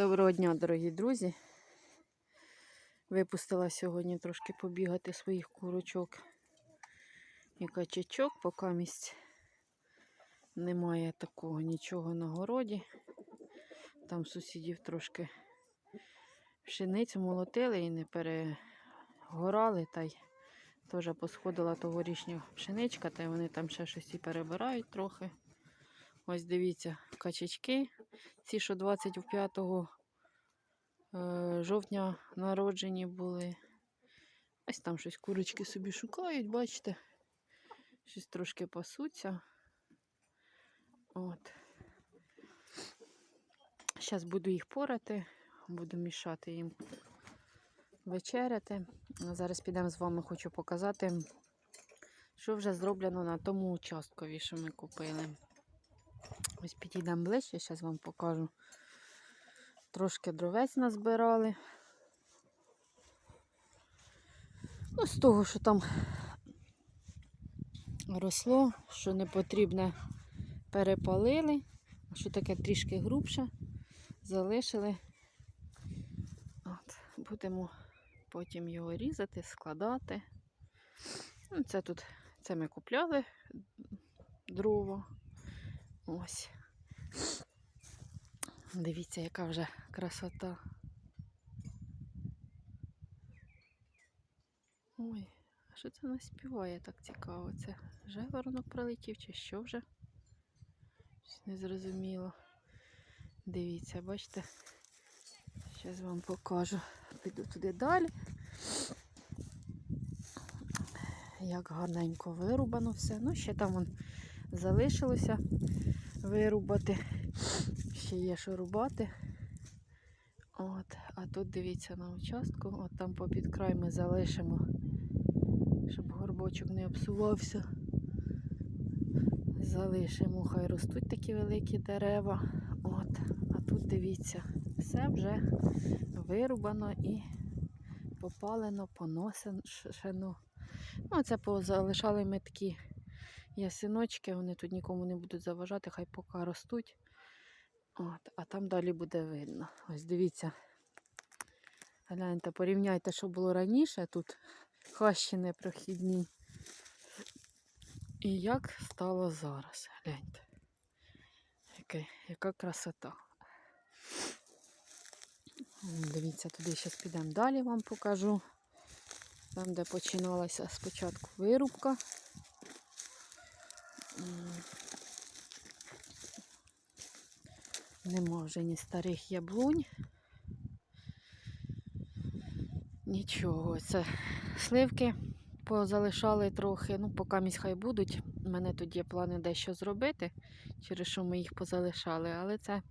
Доброго дня, дорогі друзі. Випустила сьогодні трошки побігати своїх курочок і качачок, поки місць немає такого нічого на городі. Там сусідів трошки пшеницю молотили і не перегорали, та й теж посходила тогорічня пшеничка, та й вони там ще щось і перебирають трохи. Ось дивіться, качачки. Ці, що 25 е, жовтня народжені були. Ось там щось курочки собі шукають, бачите? Щось трошки пасуться. От. Зараз буду їх порати, буду мішати їм вечеряти. Зараз підемо з вами, хочу показати, що вже зроблено на тому участкові, що ми купили. Ось підійдемо ближче, зараз вам покажу. Трошки дровець назбирали. Ну, з того, що там росло, що не потрібне, перепалили, а що таке трішки грубше, залишили. От, Будемо потім його різати, складати. Ну, Це тут це ми купляли дрова. Ось. Дивіться, яка вже красота. Ой, а що це вона співає так цікаво? Це жеворонок пролетів чи що вже? Щось не зрозуміло. Дивіться, бачите? Зараз вам покажу. Піду туди далі. Як гарненько вирубано все. Ну, ще там вон залишилося вирубати. Ще є що рубати. От, а тут дивіться на участку, от там попід край ми залишимо, щоб горбочок не обсувався. Залишимо, хай ростуть такі великі дерева. От, а тут дивіться, все вже вирубано і попалено, поносено. Ну, це позалишали ми такі ясиночки, вони тут нікому не будуть заважати, хай поки ростуть. От, а там далі буде видно. Ось дивіться. Гляньте, порівняйте, що було раніше тут хащі непрохідні. І як стало зараз. Гляньте. Яка, яка красота. Дивіться, туди зараз підемо далі, вам покажу. Там, де починалася спочатку вирубка. Нема вже ні старих яблунь. Нічого, це сливки позалишали трохи, ну, поки місь хай будуть. У мене тут є плани дещо зробити, через що ми їх позалишали, але це,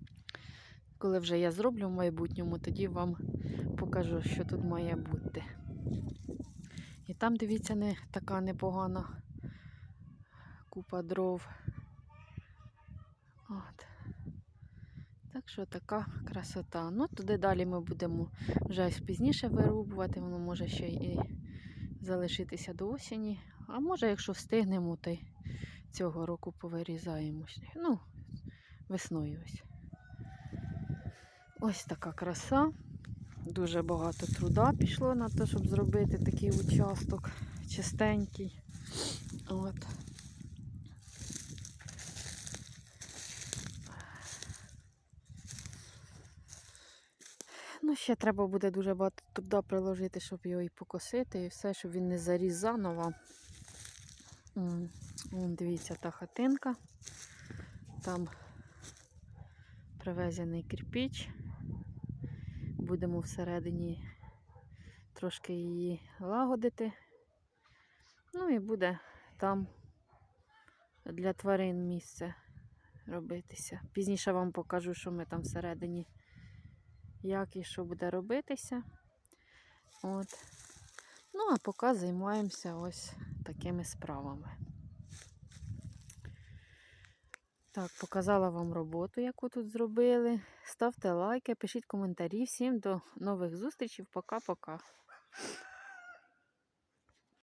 коли вже я зроблю в майбутньому, тоді вам покажу, що тут має бути. І там, дивіться, не така непогана купа дров. От. Так що така красота. Ну, туди далі ми будемо вже пізніше вирубувати, воно може ще і залишитися до осені. А може, якщо встигнемо, то й цього року повирізаємо. Ну, весною ось. Ось така краса. Дуже багато труда пішло на те, щоб зробити такий участок чистенький. От. Ну, ще треба буде дуже багато труда приложити, щоб його і покосити, і все, щоб він не заріз заново. Дивіться, та хатинка. Там привезений кирпіч. Будемо всередині трошки її лагодити. Ну і буде там для тварин місце робитися. Пізніше вам покажу, що ми там всередині як і що буде робитися. От. Ну, а поки займаємося ось такими справами. Так, показала вам роботу, яку тут зробили. Ставте лайки, пишіть коментарі. Всім до нових зустрічей. Пока-пока.